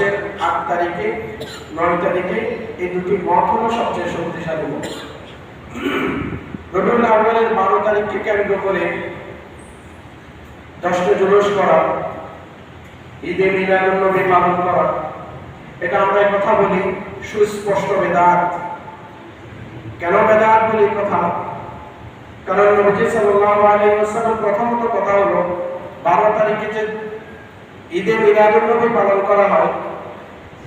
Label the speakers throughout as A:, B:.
A: মাসের আট তারিখে, নয় তারিখে এই দুটি মত হলো সবচেয়ে শক্তিশালী মত আউ্বালের বারো তারিখকে কেন্দ্র করে দশটা জুলুস করা, ঈদে মিলাদুল্নবী পালন করা। এটা আমরা কথা বলি সুস্পষ্ট বেদাত। কেন বেদাত বলি কথা? কারণ নবী সাল্লাল্লাহু আলাইহি প্রথমত কথা হলো 12 তারিখে যে ঈদে মিলাদুল নবী পালন করা হয়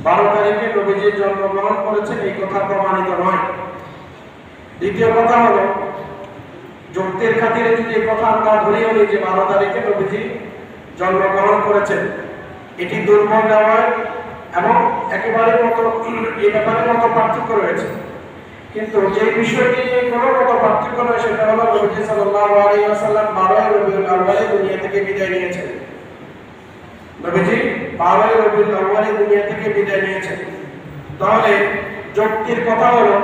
A: 12 তারিখে নবীজি জন্মগ্রহণ করেছেন, এই কথা প্রমাণিত নয়। দ্বিতীয় কথা হলো, যুক্তির খাতিরে যদি কথা আমরা ধরেও নিই যে 12 তারিখে নবীজি জন্মগ্রহণ করেছেন, এটি দুর্বল দেওয়ায় এবং একেবারে মতো, এই ব্যাপারে মতো পার্থক্য রয়েছে। কিন্তু যে বিষয়টি নিয়ে কোনো মতো পার্থক্য নয়, সেটা হলো নবী সাল্লাল্লাহু আলাইহি ওয়াসাল্লাম 12 রবিউল দুনিয়া থেকে বিদায় নিয়েছেন। নবীজি 12 রবিউল আউয়ালে দুনিয়া থেকে বিদায় নিয়েছেন। তাহলে যুক্তির কথা হলো,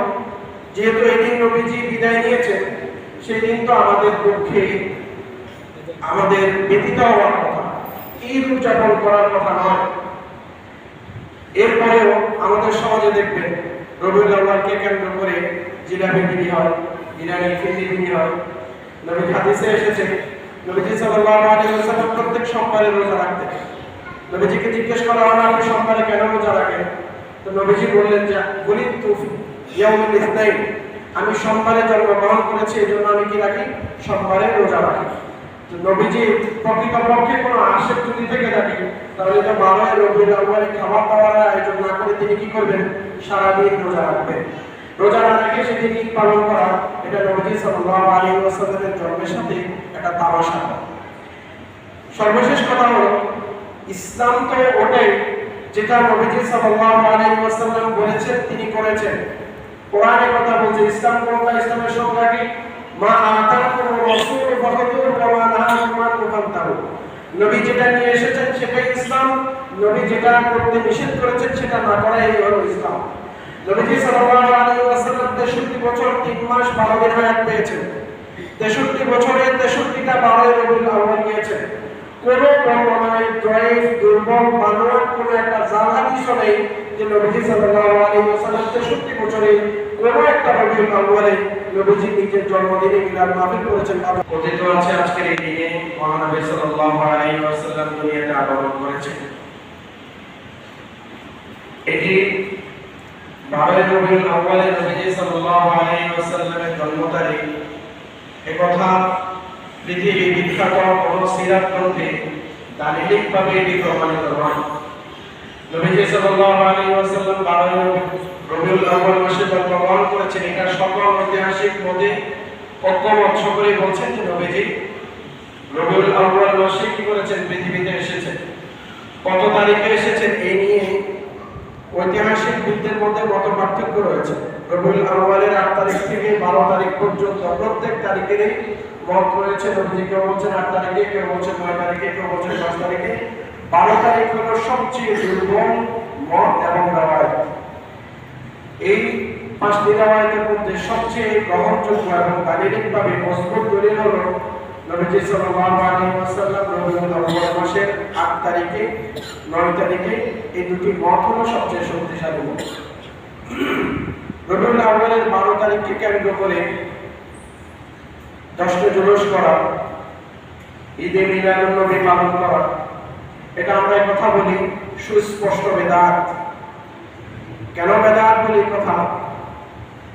A: যেহেতু এই দিন নবীজি বিদায় নিয়েছেন সেই দিন তো আমাদের পক্ষে আমাদের ব্যতীত হওয়ার কথা, ঈদ উদযাপন করার কথা নয়। এরপরেও আমাদের সমাজে দেখবেন, রবিউল আউয়ালকে কেন্দ্র করে জিলাপি বিক্রি হয় ইরানি ফিজি বিক্রি হয়। নবী হাদিসে এসেছে, নবীজি সাল্লাল্লাহু আলাইহি ওয়াসাল্লাম প্রত্যেক সোমবারে রোজা রাখতেন। নবীজিকে জিজ্ঞেস করা হলো আপনি সোমবারে কেন রোজা রাখেন তো নবীজি বললেন যে গলিত তুফ ইসনাইন, আমি সোমবারে জন্মগ্রহণ করেছি এই জন্য আমি কি রাখি? সোমবারে রোজা রাখি। তো নবীজি প্রকৃতপক্ষে কোনো আশেক যদি থেকে থাকে, তাহলে তো বারোই রবিউল আউয়ালে খাবার দাবার আয়োজন না করে তিনি কি করবেন? সারাদিন রোজা রাখবেন। রোজা না রেখে সেদিন ঈদ পালন করা, এটা নবীজি সাল্লাল্লাহু আলাইহি ওয়াসাল্লামের জন্মের সাথে একটা তামাশা। সর্বশেষ কথা হলো ইসলাম তো ওটাই যেটা নবীজি সাল্লাল্লাহু আলাইহি ওয়াসাল্লাম বলেছেন, তিনি করেছেন। কোরআনে কথা বলছে, ইসলাম কোনটা ইসলামের সংজ্ঞা কি? মা আতাকুম রাসূল ফাখাদুর ওয়া মা নাহাকুম ফান্তাহু। নবী যেটা নিয়ে এসেছেন, সেটাই ইসলাম। নবী যেটা করতে নিষেধ করেছেন, সেটা না করাই হলো ইসলাম। নবীজি সাল্লাল্লাহু আলাইহি ওয়াসাল্লাম 63 বছর 3 মাস 12 দিন হায়াত পেয়েছেন। 63 বছরে 63টা 12 রবিউল আউয়াল গিয়েছেন কোন বর্ণনায় জয়েফ দুর্বল বানোয়ার কোন একটা জাল হাদিস যে নবীজি সাল্লাল্লাহু আলাইহি ওয়াসাল্লাম 63 বছরে কোন একটা রবিউল আউয়ালে নবীজি নিজের জন্মদিনে মিলাদ মাহফিল করেছেন। কথিত আছে আজকের এই দিনে মহানবী সাল্লাল্লাহু আলাইহি ওয়াসাল্লাম দুনিয়াতে আগমন করেছেন। এটি বারোই রবিউল আউয়ালে নবীজি সাল্লাল্লাহু আলাইহি ওয়াসাল্লামের জন্ম তারিখ পৃথিবী বিখ্যাত কোন সিরাত গ্রন্থে এটি প্রমাণিত নবীজি সাল্লাল্লাহু আলাইহি ওয়াসাল্লাম রবিউল আউয়াল মাসে করেছেন, এটা সকল ঐতিহাসিক মতে ঐক্যমত সকলেই বলছেন যে নবীজি রবিউল আউয়াল মাসে কি করেছেন? পৃথিবীতে এসেছেন। কত তারিখে এসেছেন? এই ঐতিহাসিক বিদদের মধ্যে মত পার্থক্য রয়েছে। রবিউল আট তারিখ থেকে বারো তারিখ পর্যন্ত প্রত্যেক তারিখেরই মত রয়েছে। নবীজি কেউ বলছেন আট তারিখে, কেউ বলছেন নয় তারিখে, কেউ বলছেন দশ তারিখে। বারো তারিখ হলো সবচেয়ে দুর্গম মত এবং এই পাঁচটি রাওয়ায়তের মধ্যে সবচেয়ে গ্রহণযোগ্য এবং দালিলিকভাবে মজবুত দলিল হলো নবীজি সাল্লাল্লাহু আলাইহি ওয়াসাল্লাম রবিউল আউয়াল মাসের 8 তারিখে 9 তারিখে এই দুটি মত হলো সবচেয়ে শক্তিশালী মত। রবিউল আউয়ালের 12 তারিখকে কেন্দ্র করে দশটা জুলুস করা, ঈদে মিলাদুল নবী পালন করা, এটা আমরা কথা বলি সুস্পষ্ট বেদাত। কেন বেদাত বলি কথা?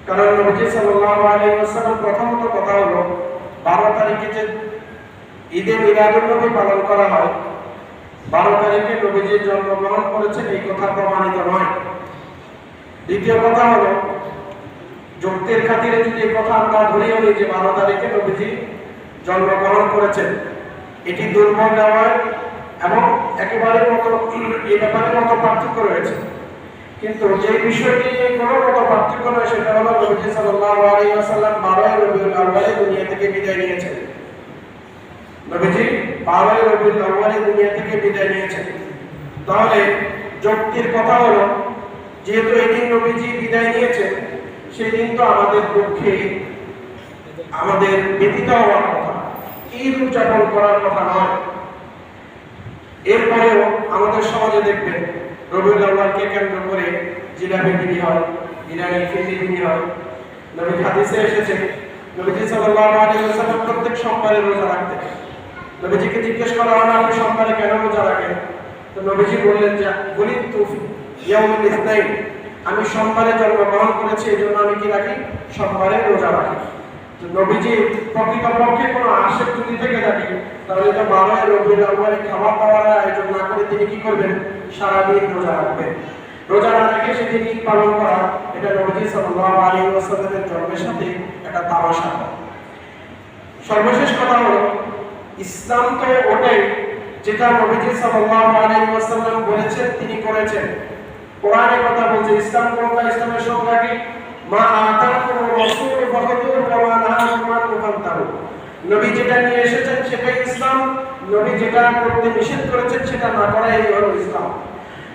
A: কারণ নবী সাল্লাল্লাহু আলাইহি ওয়াসাল্লাম প্রথমত কথা হলো 12 তারিখে যে ঈদে মিলাদুল নবী পালন করা হয় 12 তারিখে নবীজি জন্মগ্রহণ করেছেন, এই কথা প্রমাণিত নয়। দ্বিতীয় কথা হলো, যুক্তির খাতিরে যদি এই কথা আমরা ধরেও নিই যে 12 তারিখে নবীজি জন্মগ্রহণ করেছেন, এটি দুর্বল দেওয়ায় এবং একেবারে মতো এই ব্যাপারে মতো পার্থক্য রয়েছে। কিন্তু যে বিষয়টি কোনো মতো পার্থক্য নয়, সেটা হলো নবী সাল্লাল্লাহু আলাইহি ওয়াসাল্লাম থেকে বিদায় নিয়েছেন। নবীজি 12 রবিউল আউয়ালে দুনিয়া থেকে বিদায় নিয়েছেন। তাহলে যুক্তির কথা হলো, যেহেতু এই নবীজি বিদায় নিয়েছেন সেই দিন তো আমাদের পক্ষে আমাদের ব্যতীত হওয়ার কথা, ঈদ উদযাপন করার কথা নয়। এরপরেও আমাদের সমাজে দেখবেন রবিউল আউয়ালকে কেন্দ্র করে জিলাপি বিলি হয় ইরানি ফিরনি বিলি হয় নবী হাদিসে এসেছে নবীজি সাল্লাল্লাহু আলাইহি প্রত্যেক সোমবারে রোজা রাখতেন। নবীজিকে জিজ্ঞেস করা হলো, আপনি সোমবারে কেন রোজা রাখেন? তো নবীজি বললেন যে গলিত তুফি আমি সোমবারে জন্মগ্রহণ করেছি এই জন্য আমি কি রাখি? সোমবারে রোজা রাখি। নবীজি প্রকৃতপক্ষে কোনো আশেক যদি থেকে থাকি, তাহলে তো বারোই রবির আউ্বালে খাবার দাবারের আয়োজন না করে তিনি কি করবেন? সারাদিন রোজা রাখবেন। সেদিন ঈদ পালন করা, এটা জন্মের সাথে একটা তামাশা সর্বশেষ কথা ইসলাম তো ওটাই যেটা বলেছেন, তিনি করেছেন। কোরআনে কথা বলছে, ইসলাম কোনটা? ইসলামের সংজ্ঞা কি? মা আতাকুম রাসূল নবী যেটা নিয়ে এসেছেন সেটাই ইসলাম, নবী যেটা করতে নিষেধ করেছেন সেটা না করাই হলো ইসলাম।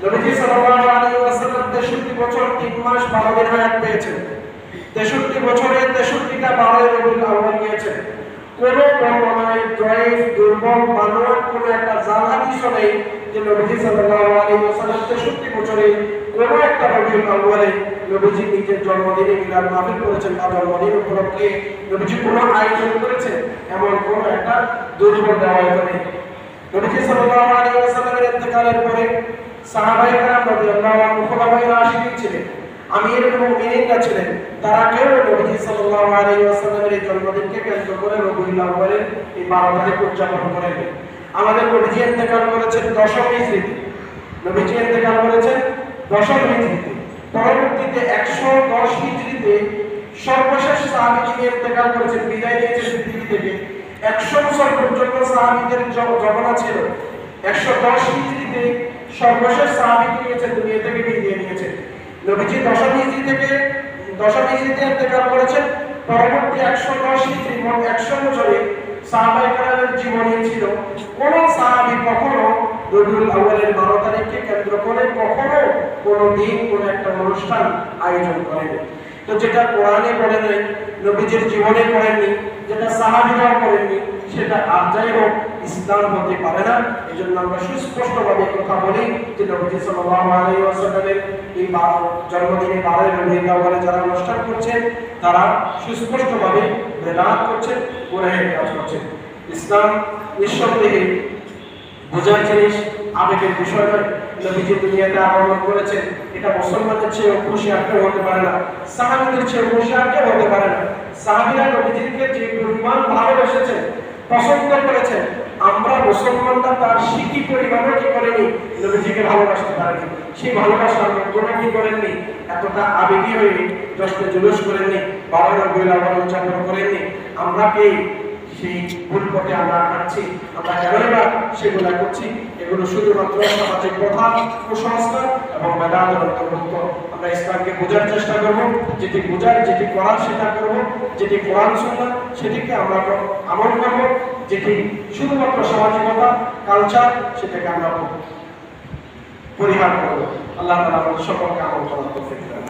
A: নবীজি সাল্লাল্লাহু আলাইহি ওয়াসাল্লাম 63 বছর 3 মাস 12 দিন হায়াত পেয়েছেন। 63 বছরে 63টা 12 রবিউল আউয়াল গিয়েছেন কোন বর্ণনায় জয়ীফ, দুর্বল, বানোয়াট কোন একটা জাল হাদিসও নেই যে নবীজি সাল্লাল্লাহু আলাইহি ওয়াসাল্লাম 63 বছরে কোন একটা রবিউল আউয়ালে নবীজি নিজের জন্মদিনে মিলাদ মাহফিল করেছেন বা জন্মদিন উপলক্ষে নবীজি কোন আয়োজন করেছেন, এমন কোন একটা দুর্বল রেওয়ায়ত নেই নবীজি সাল্লাল্লাহু আলাইহি ওয়াসাল্লামের ইন্তেকালের পরে সাহাবায়ে কেরাম রাদিয়াল্লাহু আনহুম খোলাফায়ে রাশিদিন ছিলেন। আমিরুল মুমিনিনরা ছিলেন। তারা কেউ নবীজি সাল্লাল্লাহু আলাইহি ওয়াসাল্লামের জন্মদিনকে কেন্দ্র করে রবিউল আউয়ালের এই 12 তারিখ উদযাপন করেন? আমাদের নবীজি ইন্তেকাল করেছেন দশম হিজরিতে নবীজি ইন্তেকাল করেছেন দশম হিজরিতে পরবর্তীতে 110 হিজরিতে সর্বশেষ সাহাবী যিনি ইন্তেকাল করেছেন, বিদায় নিয়েছেন পৃথিবী থেকে 100 বছর পর্যন্ত সাহাবীদের জমানা ছিল। 110 হিজরিতে সর্বশেষ সাহাবী কি নিয়েছেন দুনিয়া থেকে বিদায় নিয়েছেন নবীজি দশম হিজরি থেকে দশম হিজরিতে ইন্তেকাল করেছেন। পরবর্তী 110 হিজরি, মোট 100 বছরে কেরামের জীবনী ছিল। কোন সাহাবী কখনো রবিউল আউয়ালের 12 তারিখকে কেন্দ্র করে কখনো কোনো দিন, কোনো একটা অনুষ্ঠান আয়োজন করেনি। তো যেটা কোরআনে পড়ে নাই নবীজির জীবনে পড়েননি যেটা সাহাবীরাও করেননি, সেটা আর যাই হোক ইসলাম হতে পারে না। এই জন্য আমরা সুস্পষ্টভাবে কথা বলি যে নবীজি ওয়াসাল্লামের এই জন্মদিনে বারোই রবিউল আউয়ালে যারা অনুষ্ঠান করছেন, তারা সুস্পষ্টভাবে বেদাত করছেন গুনাহের কাজ করছেন। ইসলাম নিঃসন্দেহে বোঝার জিনিস, আবেগের বিষয় নয়। নবীজি দুনিয়াতে আগমন করেছেন, এটা মুসলমানদের চেয়ে খুশি আর কেউ হতে পারে না। সাহাবীদের চেয়ে খুশি আর কেউ হতে পারে না। সাহাবীরা নবীজিকে যে পরিমাণ ভালোবেসেছেন, পছন্দ করেছেন আমরা মুসলমানরা তার শিখি পরিমাণও কি করেনি? নবীজিকে ভালোবাসতে পারেনি। সেই ভালোবাসার মধ্যটা কি করেননি? এতটা আবেগী হয়ে জশ্নে জুলুস করেননি বাবা রবিউল আউয়াল উদযাপন করেননি। আমরা কে সেই ভুল পথে আমরা হাঁটছি? আমরা কেনই সেগুলা করছি? এগুলো শুধুমাত্র সামাজিক প্রথা, কুসংস্কার এবং বেদান্তের অন্তর্ভুক্ত আমরা ইসলামকে বোঝার চেষ্টা করব, যেটি বোঝার, যেটি করার সেটা করব, যেটি কোরআন, সুন্নাহ, সেটিকে আমরা আমল করব। যেটি শুধুমাত্র সামাজিকতা কালচার সেটাকে আমরা পরিহার করব। আল্লাহ তালা সকলকে আমল করার